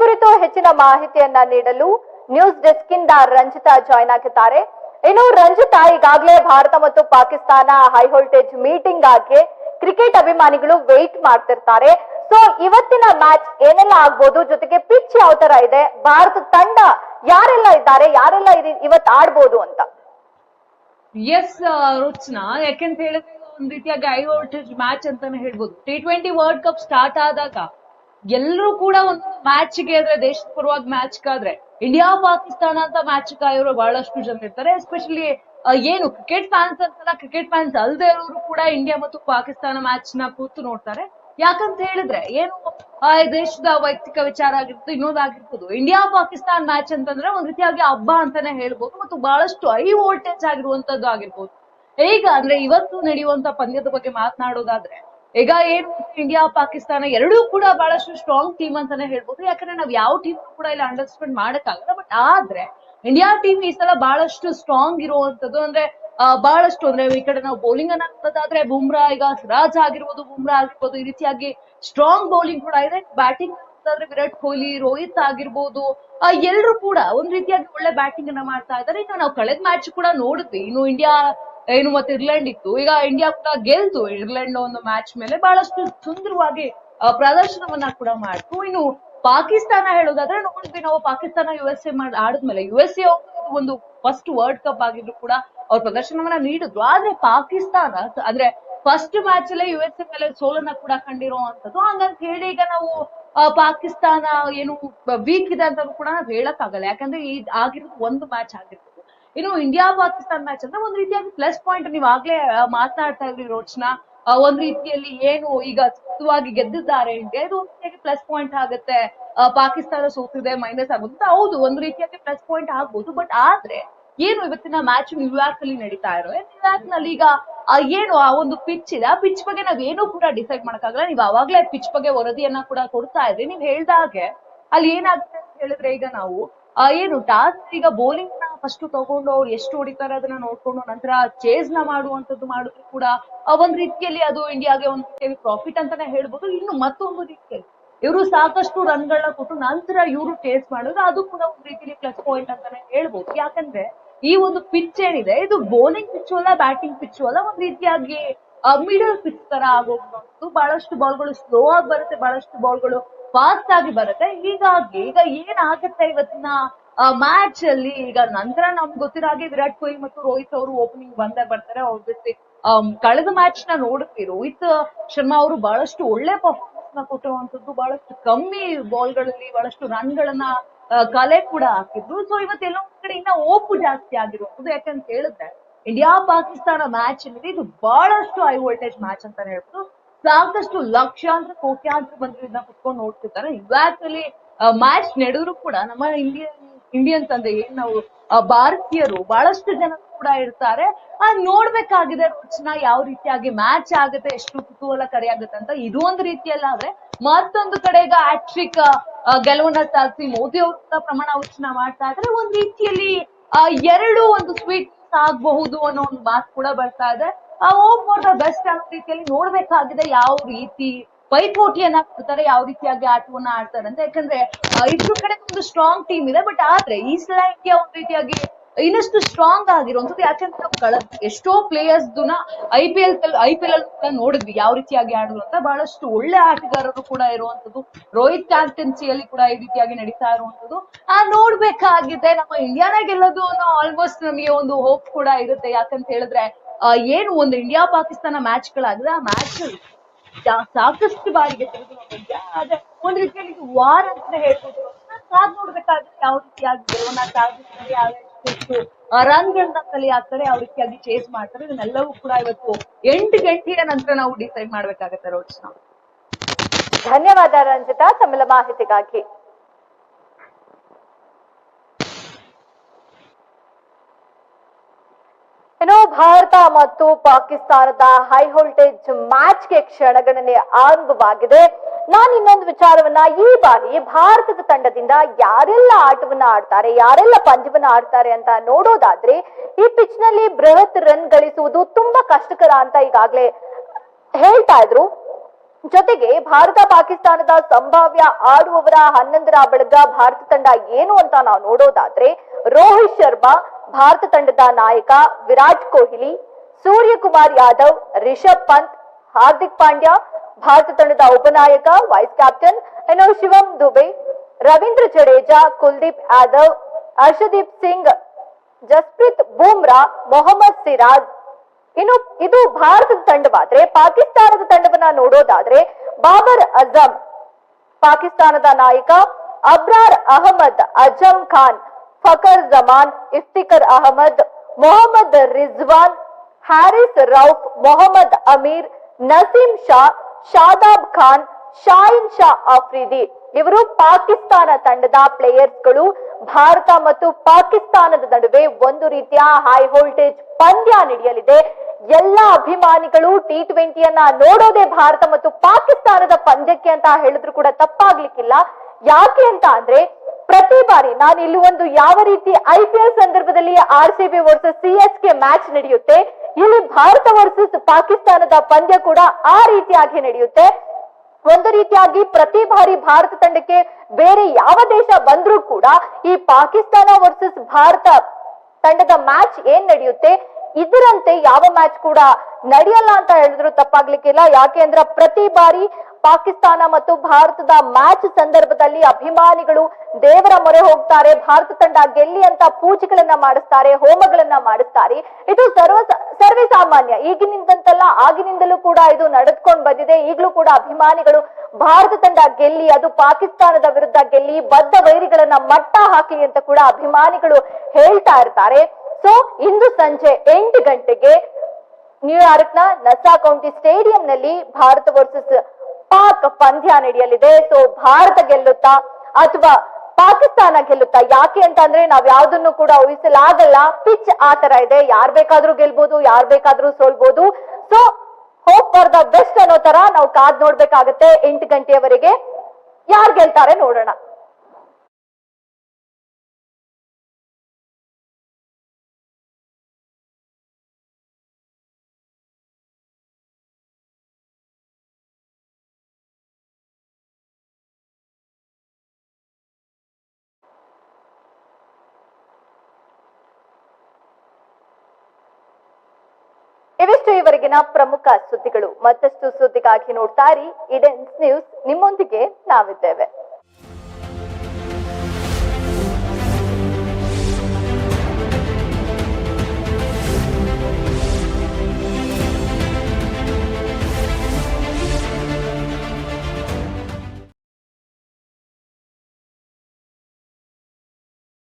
ಕುರಿತು ಹೆಚ್ಚಿನ ಮಾಹಿತಿಯನ್ನ ನೀಡಲು ನ್ಯೂಸ್ ಡೆಸ್ಕ್ ಇಂದ ರಂಜಿತಾ ಜಾಯ್ನ್ ಆಗಿದ್ದಾರೆ. ಇನ್ನು ರಂಜಿತಾ ಈಗಾಗಲೇ ಭಾರತ ಮತ್ತು ಪಾಕಿಸ್ತಾನ ಹೈ ವೋಲ್ಟೇಜ್ ಮೀಟಿಂಗ್ ಆಗಿ ಕ್ರಿಕೆಟ್ ಅಭಿಮಾನಿಗಳು ವೇಟ್ ಮಾಡ್ತಿರ್ತಾರೆ. ಸೊ ಇವತ್ತಿನ ಮ್ಯಾಚ್ ಏನೆಲ್ಲ ಆಗ್ಬೋದು? ಜೊತೆಗೆ ಪಿಚ್ ಯಾವ ತರ ಇದೆ? ಭಾರತ ತಂಡ ಯಾರೆಲ್ಲ ಇದ್ದಾರೆ? ಯಾರೆಲ್ಲ ಇವತ್ತು ಆಡ್ಬೋದು ಅಂತ. ಎಸ್ ರುಚ್ನಾ, ಯಾಕೆಂತ ಹೇಳಿದ್ರೆ ಒಂದ್ ರೀತಿಯಾಗಿ ಹೈ ವೋಲ್ಟೇಜ್ ಮ್ಯಾಚ್ ಅಂತಾನೆ ಹೇಳ್ಬೋದು. T twenty world cup start ಆದಾಗ ಎಲ್ಲರೂ ಕೂಡ ಒಂದು ಮ್ಯಾಚ್ಗೆ ಅಂದ್ರೆ ದೇಶದ ಪರವಾಗಿ ಮ್ಯಾಚ್ ಆದ್ರೆ ಇಂಡಿಯಾ ಪಾಕಿಸ್ತಾನ ಅಂತ ಮ್ಯಾಚ್ ಕಾಯೋರು ಬಹಳಷ್ಟು ಜನ ಇರ್ತಾರೆ. ಎಸ್ಪೆಷಲಿ ಏನು ಕ್ರಿಕೆಟ್ ಫ್ಯಾನ್ಸ್ ಅಂತಲ್ಲ ಕ್ರಿಕೆಟ್ ಫ್ಯಾನ್ಸ್ ಅಲ್ಲದೆ ಇರೋರು ಕೂಡ ಇಂಡಿಯಾ ಮತ್ತು ಪಾಕಿಸ್ತಾನ ಮ್ಯಾಚ್ನ ಕೂತು ನೋಡ್ತಾರೆ. ಯಾಕಂತ ಹೇಳಿದ್ರೆ, ಏನು, ಆ ದೇಶದ ವೈಯಕ್ತಿಕ ವಿಚಾರ ಆಗಿರ್ಬೋದು, ಇನ್ನೊಂದಾಗಿರ್ಬೋದು ಇಂಡಿಯಾ ಪಾಕಿಸ್ತಾನ್ ಮ್ಯಾಚ್ ಅಂತಂದ್ರೆ ಒಂದ್ ರೀತಿಯಾಗಿ ಹಬ್ಬ ಅಂತಾನೆ ಹೇಳ್ಬೋದು ಮತ್ತು ಬಹಳಷ್ಟು ಹೈ ವೋಲ್ಟೇಜ್ ಆಗಿರುವಂತದ್ದು ಆಗಿರ್ಬೋದು. ಈಗ ಅಂದ್ರೆ ಇವತ್ತು ನಡೆಯುವಂತ ಪಂದ್ಯದ ಬಗ್ಗೆ ಮಾತನಾಡೋದಾದ್ರೆ ಈಗ ಏನು ಇಂಡಿಯಾ ಪಾಕಿಸ್ತಾನ ಎರಡೂ ಕೂಡ ಬಹಳಷ್ಟು ಸ್ಟ್ರಾಂಗ್ ಟೀಮ್ ಅಂತಾನೆ ಹೇಳ್ಬೋದು. ಯಾಕಂದ್ರೆ ನಾವ್ ಯಾವ ಟೀಮ್ ಕೂಡ ಇಲ್ಲಿ ಅಂಡರ್ಸ್ಟ್ಯಾಂಡ್ ಮಾಡಕ್ಕಾಗಲ್ಲ. ಬಟ್ ಆದ್ರೆ ಇಂಡಿಯಾ ಟೀಮ್ ಈ ಸಲ ಬಹಳಷ್ಟು ಸ್ಟ್ರಾಂಗ್ ಇರುವಂತದ್ದು ಅಂದ್ರೆ ಬಹಳಷ್ಟು ಅಂದ್ರೆ ಈ ಕಡೆ ನಾವು ಬೌಲಿಂಗ್ ಅನ್ನ ಹಾಕೋದಾದ್ರೆ ಬುಮ್ರಾ, ಈಗ ಸಿರಾಜ್ ಆಗಿರ್ಬೋದು, ಬುಮ್ರಾ ಆಗಿರ್ಬೋದು, ಈ ರೀತಿಯಾಗಿ ಸ್ಟ್ರಾಂಗ್ ಬೌಲಿಂಗ್ ಕೂಡ ಇದೆ. ಬ್ಯಾಟಿಂಗ್ ಅಂತಂದ್ರೆ ವಿರಾಟ್ ಕೊಹ್ಲಿ, ರೋಹಿತ್ ಆಗಿರ್ಬೋದು ಎಲ್ಲರೂ ಕೂಡ ಒಂದ್ ರೀತಿಯಾಗಿ ಒಳ್ಳೆ ಬ್ಯಾಟಿಂಗ್ ಅನ್ನ ಮಾಡ್ತಾ ಇದ್ದಾರೆ. ಇನ್ನು ನಾವು ಕಳೆದ ಮ್ಯಾಚ್ ಕೂಡ ನೋಡಿದ್ವಿ. ಇನ್ನು ಇಂಡಿಯಾ ಏನು ಮತ್ತೆ ಇರ್ಲೆಂಡ್ ಇತ್ತು. ಈಗ ಇಂಡಿಯಾ ಕೂಡ ಗೆಲ್ತು ಇರ್ಲೆಂಡ್ ಒಂದು ಮ್ಯಾಚ್ ಮೇಲೆ ಬಹಳಷ್ಟು ಸುಂದರವಾಗಿ ಪ್ರದರ್ಶನವನ್ನ ಕೂಡ ಮಾಡ್ತು. ಇನ್ನು ಪಾಕಿಸ್ತಾನ ಹೇಳೋದಾದ್ರೆ ನೋಡಿದ್ವಿ ನಾವು, ಪಾಕಿಸ್ತಾನ ಯು ಎಸ್ ಎ ಮಾಡಿ, ಆಡಿದ್ಮೇಲೆ ಯು ಎಸ್ ಎ ಒಂದು ಫಸ್ಟ್ ವರ್ಲ್ಡ್ ಕಪ್ ಆಗಿದ್ರು ಕೂಡ ಅವ್ರ ಪ್ರದರ್ಶನವನ್ನ ನೀಡಿದ್ರು. ಆದ್ರೆ ಪಾಕಿಸ್ತಾನ, ಅಂದ್ರೆ ಫಸ್ಟ್ ಮ್ಯಾಚ್ ಅಲ್ಲೇ ಯು ಎಸ್ ಎ ಮೇಲೆ ಸೋಲನ್ನ ಕೂಡ ಕಂಡಿರುವಂತದ್ದು ಹಂಗಂತ ಹೇಳಿ ಈಗ ನಾವು ಪಾಕಿಸ್ತಾನ ಏನು ವೀಕ್ ಇದೆ ಅಂತ ಕೂಡ ಹೇಳಕ್ ಆಗಲ್ಲ ಯಾಕಂದ್ರೆ ಈ, ಆಗಿರೋದು ಒಂದು ಮ್ಯಾಚ್ ಆಗಿರ್ತದೆ ಇನ್ನು ಇಂಡಿಯಾ ಪಾಕಿಸ್ತಾನ್ ಮ್ಯಾಚ್ ಅಂದ್ರೆ ಒಂದ್ ರೀತಿಯಾಗಿ ಪ್ಲಸ್ ಪಾಯಿಂಟ್ ನೀವ್ ಆಗ್ಲೇ ಮಾತನಾಡ್ತಾ ಇದ್ರಿ ರೋಚನಾ ಒಂದ್ ರೀತಿಯಲ್ಲಿ ಏನು ಈಗ ಸುತ್ತವಾಗಿ ಗೆದ್ದಿದ್ದಾರೆ. ಇಂಡಿಯಾ ಇದು ರೀತಿಯಾಗಿ ಪ್ಲಸ್ ಪಾಯಿಂಟ್ ಆಗುತ್ತೆ. ಪಾಕಿಸ್ತಾನ ಸೋತಿದೆ ಮೈನಸ್ ಆಗುತ್ತೆ? ಹೌದು, ಒಂದ್ ರೀತಿಯಾಗಿ ಪ್ಲಸ್ ಪಾಯಿಂಟ್ ಆಗ್ಬೋದು. ಬಟ್ ಆದ್ರೆ, ಏನು ಇವತ್ತಿನ ಮ್ಯಾಚ್ ನ್ಯೂಯಾರ್ಕ್ ಅಲ್ಲಿ ನಡೀತಾ ಇರೋ? ನ್ಯೂಯಾರ್ಕ್ನಲ್ಲಿ ಈಗ ಏನು ಆ ಒಂದು ಪಿಚ್ ಇದೆ? ಆ ಪಿಚ್ ಬಗ್ಗೆ ನಾವ್ ಏನು ಕೂಡ ಡಿಸೈಡ್ ಮಾಡಕ್ಕಾಗಲ್ಲ. ನೀವು ಅವಾಗ್ಲೇ ಪಿಚ್ ಬಗ್ಗೆ ವರದಿಯನ್ನ ಕೂಡ ಕೊಡ್ತಾ ಇದ್ರಿ. ನೀವ್ ಹೇಳ್ದಾಗೆ ಅಲ್ಲಿ ಏನಾಗುತ್ತೆ ಅಂತ ಹೇಳಿದ್ರೆ ಈಗ ನಾವು ಏನು ಟಾಸ್ ಈಗ ಬೌಲಿಂಗ್ ಫಸ್ಟ್ ತಗೊಂಡು ಅವ್ರು ಎಷ್ಟು ಹೊಡಿತಾರೆ ಅದನ್ನ ನೋಡ್ಕೊಂಡು ನಂತರ ಚೇಸ್ನ ಮಾಡುವಂತದ್ದು ಮಾಡಿದ್ರು ಕೂಡ ಒಂದ್ ರೀತಿಯಲ್ಲಿ ಅದು ಇಂಡಿಯಾಗೆ ಒಂದ್ ರೀತಿಯಲ್ಲಿ ಪ್ರಾಫಿಟ್ ಅಂತಾನೆ ಹೇಳ್ಬೋದು. ಇನ್ನು ಮತ್ತೊಂದು ರೀತಿಯಲ್ಲಿ ಇವರು ಸಾಕಷ್ಟು ರನ್ಗಳನ್ನ ಕೊಟ್ಟು ನಂತರ ಇವರು ಚೇಸ್ ಮಾಡಿದ್ರು ಅದು ಕೂಡ ಒಂದ್ ರೀತಿಯಲ್ಲಿ ಪ್ಲಸ್ ಪಾಯಿಂಟ್ ಅಂತಾನೆ ಹೇಳ್ಬೋದು. ಯಾಕಂದ್ರೆ ಈ ಒಂದು ಪಿಚ್ ಏನಿದೆ, ಇದು ಬೌಲಿಂಗ್ ಪಿಚ್ಚು ಅಲ್ಲ ಬ್ಯಾಟಿಂಗ್ ಪಿಚ್ಚು ಅಲ್ಲ, ಒಂದ್ ರೀತಿಯಾಗಿ ಮಿಡಲ್ ಪಿಚ್ ತರ ಆಗೋದು ಬಹಳಷ್ಟು ಬಾಲ್ಗಳು ಸ್ಲೋ ಆಗಿ ಬರುತ್ತೆ, ಬಹಳಷ್ಟು ಬಾಲ್ಗಳು ಫಾಸ್ಟ್ ಆಗಿ ಬರುತ್ತೆ. ಹೀಗಾಗಿ ಈಗ ಏನಾಗುತ್ತೆ ಇವತ್ತಿನ ಮ್ಯಾಚ್ ಅಲ್ಲಿ ಈಗ ನಂತರ ನಮ್ಗೆ ಗೊತ್ತಿರೋ ಹಾಗೆ ವಿರಾಟ್ ಕೊಹ್ಲಿ ಮತ್ತು ರೋಹಿತ್ ಅವರು ಓಪನಿಂಗ್ ಬಂದೇ ಬರ್ತಾರೆ. ಆಮ್, ಕಳೆದ ಮ್ಯಾಚ್ನ ನೋಡಿದ್ವಿ ರೋಹಿತ್ ಶರ್ಮಾ ಅವರು ಬಹಳಷ್ಟು ಒಳ್ಳೆ ಪರ್ಫಾರ್ಮೆನ್ಸ್ನ ಕೊಟ್ಟಿರುವಂತದ್ದು ಬಹಳಷ್ಟು ಕಮ್ಮಿ ಬಾಲ್ಗಳಲ್ಲಿ ಬಹಳಷ್ಟು ರನ್ ಗಳನ್ನ ಕಲೆ ಕೂಡ ಹಾಕಿದ್ರು. ಸೊ ಇವತ್ತು ಎಲ್ಲೋ ಒಂದ್ ಕಡೆ ಇನ್ನ ಓಪು ಜಾಸ್ತಿ ಆಗಿರುವಂತದ್ದು ಯಾಕಂತ ಹೇಳಿದ್ರೆ ಇಂಡಿಯಾ ಪಾಕಿಸ್ತಾನ ಮ್ಯಾಚ್ ಏನಿದೆ ಇದು ಬಹಳಷ್ಟು ಹೈ ವೋಲ್ಟೇಜ್ ಮ್ಯಾಚ್ ಅಂತಾನೆ ಹೇಳ್ಬೋದು. ಸಾಕಷ್ಟು ಲಕ್ಷಾಂತರ ಕೋಟ್ಯಾಂತರ ಮಂದಿ ಇದನ್ನ ಕುತ್ಕೊಂಡು ನೋಡ್ತಿರ್ತಾರೆ. ಅಲ್ಲಿ ಮ್ಯಾಚ್ ನಡೆದ್ರು ಕೂಡ ನಮ್ಮ ಇಂಡಿಯನ್ ಇಂಡಿಯನ್ಸ್ ಅಂದ್ರೆ ಏನ್ ನಾವು ಭಾರತೀಯರು ಬಹಳಷ್ಟು ಜನ ಕೂಡ ಇರ್ತಾರೆ. ಆ ನೋಡ್ಬೇಕಾಗಿದೆ ರುಚಿನ ಯಾವ ರೀತಿಯಾಗಿ ಮ್ಯಾಚ್ ಆಗುತ್ತೆ, ಎಷ್ಟು ಕುತೂಹಲಕಾರಿ ಆಗುತ್ತೆ ಅಂತ ಇದು ಒಂದು ರೀತಿಯಲ್ಲ ಆದ್ರೆ, ಮತ್ತೊಂದು ಕಡೆ ಈಗ ಆಟ್ರಿಕ್ ಗೆಲುವನ್ನ ಸಾಧಿಸಿ ಮೋದಿ ಅವರು ಪ್ರಮಾಣ ವಚನ ಮಾಡ್ತಾ ಇದ್ರೆ ಒಂದ್ ರೀತಿಯಲ್ಲಿ ಎರಡು ಒಂದು ಸ್ವೀಟ್ ಆಗಬಹುದು ಅನ್ನೋ ಒಂದು ಮಾತು ಕೂಡ ಬರ್ತಾ ಇದೆ. ಆ ಹೋಮ್ ಫಾರ್ ದ ಬೆಸ್ಟ್ ಅನ್ನೋ ರೀತಿಯಲ್ಲಿ ನೋಡ್ಬೇಕಾಗಿದೆ ಯಾವ ರೀತಿ ಪೈಪೋಟಿಯನ್ನ ಕೊಡ್ತಾರೆ, ಯಾವ ರೀತಿಯಾಗಿ ಆಟವನ್ನ ಆಡ್ತಾರೆ ಅಂತ. ಯಾಕಂದ್ರೆ ಇಬ್ರು ಕಡೆ ಒಂದು ಸ್ಟ್ರಾಂಗ್ ಟೀಮ್ ಇದೆ ಬಟ್ ಆದ್ರೆ ಈ ಸಲ ಇಂಡಿಯಾ ಒಂದ್ ರೀತಿಯಾಗಿ ಇನ್ನಷ್ಟು ಸ್ಟ್ರಾಂಗ್ ಆಗಿರುವಂತದ್ದು ಯಾಕಂದ್ರೆ ನಾವು ಕಳ, ಎಷ್ಟೋ players I P L I P L ಕೂಡ ನೋಡಿದ್ವಿ ಯಾವ ರೀತಿಯಾಗಿ ಆಡಿದ್ರು ಅಂತ. ಬಹಳಷ್ಟು ಒಳ್ಳೆ ಆಟಗಾರರು ಕೂಡ ಇರುವಂತದ್ದು ರೋಹಿತ್ ಕ್ಯಾಪ್ಟನ್ಸಿಯಲ್ಲಿ ಕೂಡ ಈ ರೀತಿಯಾಗಿ ನಡೀತಾ ಇರುವಂತದ್ದು ಆ, ನೋಡ್ಬೇಕಾಗಿದೆ, ನಮ್ಮ ಇಂಡಿಯಾನ ಗೆಲ್ಲೋದು ಅನ್ನೋ ಆಲ್ಮೋಸ್ಟ್ ನಮಗೆ ಒಂದು ಹೋಪ್ ಕೂಡ ಇರುತ್ತೆ. ಯಾಕಂತ ಹೇಳಿದ್ರೆ ಏನು ಒಂದು ಇಂಡಿಯಾ ಪಾಕಿಸ್ತಾನ ಮ್ಯಾಚ್ ಗಳಾಗಿದೆ, ಆ ಮ್ಯಾಚ್ ಸಾಕಷ್ಟು ಬಾರಿಗೆ ಆದ್ರೆ ಒಂದ್ ರೀತಿಯಲ್ಲಿ ವಾರ ಅಂತ ಹೇಳ್ಬೋದು. ಕಾದ್ ನೋಡ್ಬೇಕಾದ್ರೆ ಯಾವ ರೀತಿಯಾಗಿ ಸಾಧಿಸ್ತಾರೆ, ಯಾವ ರೀತಿ ರನ್ಗಳನ್ನ ಕಲಿ ಆಗ್ತಾರೆ ಯಾವ ರೀತಿಯಾಗಿ ಚೇಸ್ ಮಾಡ್ತಾರೆ, ಇದನ್ನೆಲ್ಲವೂ ಕೂಡ ಇವತ್ತು ಎಂಟು ಗಂಟೆಯ ನಂತರ ನಾವು ಡಿಸೈಡ್ ಮಾಡ್ಬೇಕಾಗತ್ತೆ ರೋಚನಾ ಧನ್ಯವಾದ ರಂಜಿತಾ. ತಮ್ಮೆಲ್ಲ ಮಾಹಿತಿಗಾಗಿ. ಭಾರತ ಮತ್ತು ಪಾಕಿಸ್ತಾನದ ಹೈ ವೋಲ್ಟೇಜ್ ಮ್ಯಾಚ್ಗೆ ಕ್ಷಣಗಣನೆ ಆರಂಭವಾಗಿದೆ. ನಾನು ಇನ್ನೊಂದು ವಿಚಾರವನ್ನ ಈ ಬಾರಿ ಭಾರತದ ತಂಡದಿಂದ ಯಾರೆಲ್ಲ ಆಟವನ್ನ ಆಡ್ತಾರೆ, ಯಾರೆಲ್ಲ ಪಂದ್ಯವನ್ನ ಆಡ್ತಾರೆ ಅಂತ ನೋಡೋದಾದ್ರೆ ಈ ಪಿಚ್ನಲ್ಲಿ ಬೃಹತ್ ರನ್ ಗಳಿಸುವುದು ತುಂಬಾ ಕಷ್ಟಕರ ಅಂತ ಈಗಾಗಲೇ ಹೇಳ್ತಾ ಇದ್ರು. ಜೊತೆಗೆ ಭಾರತ ಪಾಕಿಸ್ತಾನದ ಸಂಭಾವ್ಯ ಆಡುವವರ ಹನ್ನೊಂದರ ಬಳಗ ಭಾರತ ತಂಡ ಏನು ಅಂತ ನಾವು ನೋಡೋದಾದ್ರೆ ರೋಹಿತ್ ಶರ್ಮಾ, ಭಾರತ ತಂಡದ ನಾಯಕ ವಿರಾಟ್ ಕೊಹ್ಲಿ, ಸೂರ್ಯಕುಮಾರ್ ಯಾದವ್, ರಿಷಬ್ ಪಂತ್, ಹಾರ್ದಿಕ್ ಪಾಂಡ್ಯ, ಭಾರತ ತಂಡದ ಉಪನಾಯಕ ವೈಸ್ ಕ್ಯಾಪ್ಟನ್ ಇನ್ನು ಶಿವಂ ದುಬೆ, ರವೀಂದ್ರ ಜಡೇಜಾ, ಕುಲ್ದೀಪ್ ಯಾದವ್ ಹರ್ಷದೀಪ್ ಸಿಂಗ್, ಜಸ್ಪ್ರೀತ್ ಬೂಮ್ರಾ, ಮೊಹಮ್ಮದ್ ಸಿರಾಜ್ ಇನ್ನು ಇದು ಭಾರತದ ತಂಡವಾದ್ರೆ, ಪಾಕಿಸ್ತಾನದ ತಂಡವನ್ನ ನೋಡೋದಾದ್ರೆ, ಬಾಬರ್ ಅಜಮ್, ಪಾಕಿಸ್ತಾನದ ನಾಯಕ ಅಬ್ರಾರ್ ಅಹಮದ್ ಅಜಮ್ ಖಾನ್, ಫಕರ್ ಜಮಾನ್, ಇಫ್ತಿಕರ್ ಅಹಮದ್, ಮೊಹಮ್ಮದ್ ರಿಜ್ವಾನ್, ಹ್ಯಾರಿಸ್ ರೌಫ್, ಮೊಹಮ್ಮದ್ ಅಮೀರ್, ನಸೀಂ ಶಾ, ಶಾದಾಬ್ ಖಾನ್ ಶಾಹಿನ್ ಶಾ ಆಫ್ರಿದಿ. ಇವರು ಪಾಕಿಸ್ತಾನ ತಂಡದ ಪ್ಲೇಯರ್ಸ್ಗಳು. ಭಾರತ ಮತ್ತು ಪಾಕಿಸ್ತಾನದ ನಡುವೆ ಒಂದು ರೀತಿಯ ಹೈ ವೋಲ್ಟೇಜ್ ಪಂದ್ಯ ನಡೆಯಲಿದೆ. ಎಲ್ಲ ಅಭಿಮಾನಿಗಳು ಟಿ ಟ್ವೆಂಟಿಯನ್ನ ನೋಡೋದೇ ಭಾರತ ಮತ್ತು ಪಾಕಿಸ್ತಾನದ ಪಂದ್ಯಕ್ಕೆ ಅಂತ ಹೇಳಿದ್ರು ಕೂಡ ತಪ್ಪಾಗ್ಲಿಕ್ಕಿಲ್ಲ. ಯಾಕೆ ಅಂತ ಅಂದ್ರೆ, ಪ್ರತಿ ಬಾರಿ ನಾನು ಇಲ್ಲಿ ಒಂದು ಯಾವ ರೀತಿ ಐ ಪಿ ಎಲ್ ಸಂದರ್ಭದಲ್ಲಿ R C B versus C S K match ನಡೆಯುತ್ತೆ, ಇಲ್ಲಿ ಭಾರತ ವರ್ಸಸ್ ಪಾಕಿಸ್ತಾನದ ಪಂದ್ಯ ಕೂಡ ಆ ರೀತಿಯಾಗಿ ನಡೆಯುತ್ತೆ. ಒಂದು ರೀತಿಯಾಗಿ ಪ್ರತಿ ಬಾರಿ ಭಾರತ ತಂಡಕ್ಕೆ ಬೇರೆ ಯಾವ ದೇಶ ಬಂದ್ರೂ ಕೂಡ ಈ ಪಾಕಿಸ್ತಾನ ವರ್ಸಸ್ ಭಾರತ ತಂಡದ ಮ್ಯಾಚ್ ಏನ್ ನಡೆಯುತ್ತೆ? ಇದರಂತೆ ಯಾವ ಮ್ಯಾಚ್ ಕೂಡ ನಡೆಯಲ್ಲ ಅಂತ ಹೇಳಿದ್ರು ತಪ್ಪಾಗ್ಲಿಕ್ಕಿಲ್ಲ. ಯಾಕೆ ಅಂದ್ರೆ ಪ್ರತಿ ಬಾರಿ ಪಾಕಿಸ್ತಾನ ಮತ್ತು ಭಾರತದ ಮ್ಯಾಚ್ ಸಂದರ್ಭದಲ್ಲಿ ಅಭಿಮಾನಿಗಳು ದೇವರ ಮೊರೆ ಹೋಗ್ತಾರೆ, ಭಾರತ ತಂಡ ಗೆಲ್ಲಿ ಅಂತ ಪೂಜೆಗಳನ್ನ ಮಾಡಿಸ್ತಾರೆ, ಹೋಮಗಳನ್ನ ಮಾಡಿಸ್ತಾರೆ. ಇದು ಸರ್ವ ಸರ್ವೇ ಸಾಮಾನ್ಯ ಈಗಿನಿಂದಂತಲ್ಲ, ಆಗಿನಿಂದಲೂ ಕೂಡ ಇದು ನಡೆದುಕೊಂಡು ಬಂದಿದೆ. ಈಗಲೂ ಕೂಡ ಅಭಿಮಾನಿಗಳು ಭಾರತ ತಂಡ ಗೆಲ್ಲಿ, ಅದು ಪಾಕಿಸ್ತಾನದ ವಿರುದ್ಧ ಗೆಲ್ಲಿ, ಬದ್ಧ ವೈರಿಗಳನ್ನ ಮಟ್ಟ ಹಾಕಿ ಅಂತ ಕೂಡ ಅಭಿಮಾನಿಗಳು ಹೇಳ್ತಾ ಇರ್ತಾರೆ. ಸೊ ಇಂದು ಸಂಜೆ ಎಂಟು ಗಂಟೆಗೆ ನ್ಯೂಯಾರ್ಕ್ನ ನಸಾ ಕೌಂಟಿ ಸ್ಟೇಡಿಯಂನಲ್ಲಿ ಭಾರತ ವರ್ಸಸ್ ಪಾಕ್ ಪಂದ್ಯ ನಡೆಯಲಿದೆ. ಸೊ ಭಾರತ ಗೆಲ್ಲುತ್ತಾ ಅಥವಾ ಪಾಕಿಸ್ತಾನ ಗೆಲ್ಲುತ್ತಾ? ಯಾಕೆ ಅಂತ ಅಂದ್ರೆ ನಾವ್ ಯಾವ್ದನ್ನು ಕೂಡ ಊಹಿಸಲಾಗಲ್ಲ. ಪಿಚ್ ಆ ತರ ಇದೆ. ಯಾರ್ ಬೇಕಾದ್ರೂ ಗೆಲ್ಬಹುದು ಯಾರ್ ಬೇಕಾದ್ರೂ ಸೋಲ್ಬಹುದು so hope for the best ಅನ್ನೋ ತರ ನಾವು ಕಾದ್ ನೋಡ್ಬೇಕಾಗತ್ತೆ. ಎಂಟು ಗಂಟೆಯವರೆಗೆ ಯಾರ್ ಗೆಲ್ತಾರೆ ನೋಡೋಣ. ಇವರೆಗಿನ ಪ್ರಮುಖ ಸುದ್ದಿಗಳು ಮತ್ತಷ್ಟು ಸುದ್ದಿಗಾಗಿ ನೋಡ್ತಾ ಇಡೆನ್ಸ್ ನ್ಯೂಸ್ ನಿಮ್ಮೊಂದಿಗೆ ನಾವಿದ್ದೇವೆ.